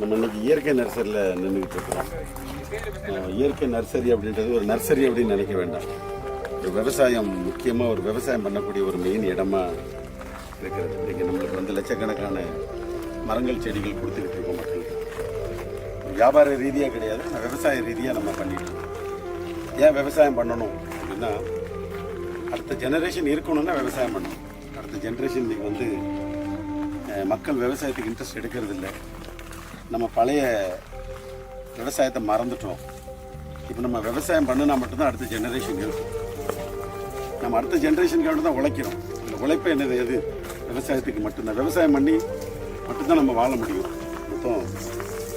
நம்ம இன்னைக்கு இயற்கை நர்சரியில் நின்றுக்கிட்டு இருக்கிறோம். இயற்கை நர்சரி அப்படின்றது ஒரு நர்சரி அப்படின்னு நினைக்க வேண்டாம். ஒரு விவசாயம் முக்கியமாக ஒரு விவசாயம் பண்ணக்கூடிய ஒரு மெயின் இடமா இருக்கிறது. இன்றைக்கி நம்மளுக்கு வந்து லட்சக்கணக்கான மரங்கள் செடிகள் கொடுத்துக்கிட்டு இருக்கோம் மக்களுக்கு வியாபார ரீதியாக கிடையாது நான் விவசாய ரீதியாக நம்ம பண்ணிட்டு ஏன் விவசாயம் பண்ணணும் அப்படின்னா அடுத்த ஜெனரேஷன் இருக்கணும்னா விவசாயம் பண்ணணும். அடுத்த ஜென்ரேஷன் இன்றைக்கி வந்து மக்கள் விவசாயத்துக்கு இன்ட்ரெஸ்ட் எடுக்கிறது இல்லை நம்ம பழைய விவசாயத்தை மறந்துட்டோம். இப்போ நம்ம விவசாயம் பண்ணினா மட்டும்தான் அடுத்த ஜெனரேஷன் இருக்கும் நம்ம அடுத்த ஜென்ரேஷனுக்காக தான் உழைக்கிறோம். இந்த உழைப்பு என்னது எது? விவசாயத்துக்கு மட்டும்தான். விவசாயம் பண்ணி மட்டும்தான் நம்ம வாழ முடியும். மொத்தம்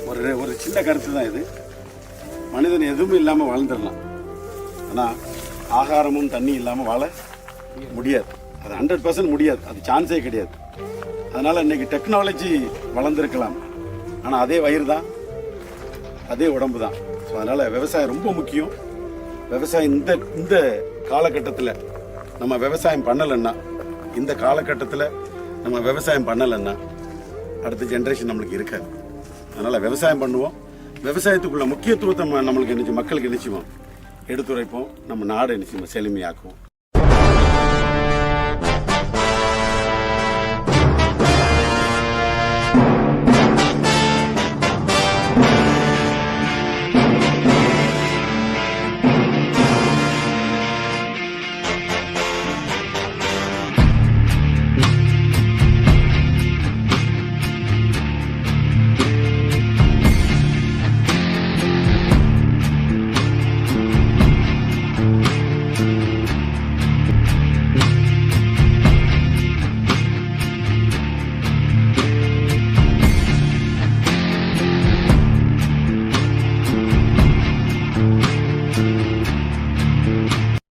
ஒரு ஒரு சின்ன கருத்து தான் இது. மனிதன் எதுவும் இல்லாமல் வாழ்ந்துடலாம். ஆனால் ஆகாரமும் தண்ணி இல்லாமல் வாழ முடியாது. அது ஹண்ட்ரட் பர்சன்ட் முடியாது. அது சான்ஸே கிடையாது. அதனால் இன்றைக்கி டெக்னாலஜி வளர்ந்துருக்கலாம். ஆனால் அதே வயிறு தான் அதே உடம்பு தான் ஸோ அதனால் விவசாயம் ரொம்ப முக்கியம். விவசாயம் இந்த இந்த காலகட்டத்தில் நம்ம விவசாயம் பண்ணலைன்னா இந்த காலகட்டத்தில் நம்ம விவசாயம் பண்ணலைன்னா அடுத்த ஜென்ரேஷன் நம்மளுக்கு இருக்காது. அதனால் விவசாயம் பண்ணுவோம். விவசாயத்துக்குள்ள முக்கியத்துவத்தை நம்ம- நம்மளுக்கு நினைச்சு மக்களுக்கு நினைச்சுவோம் எடுத்துரைப்போம். நம்ம நாடை நிச்சயமாக செழுமையாக்குவோம்.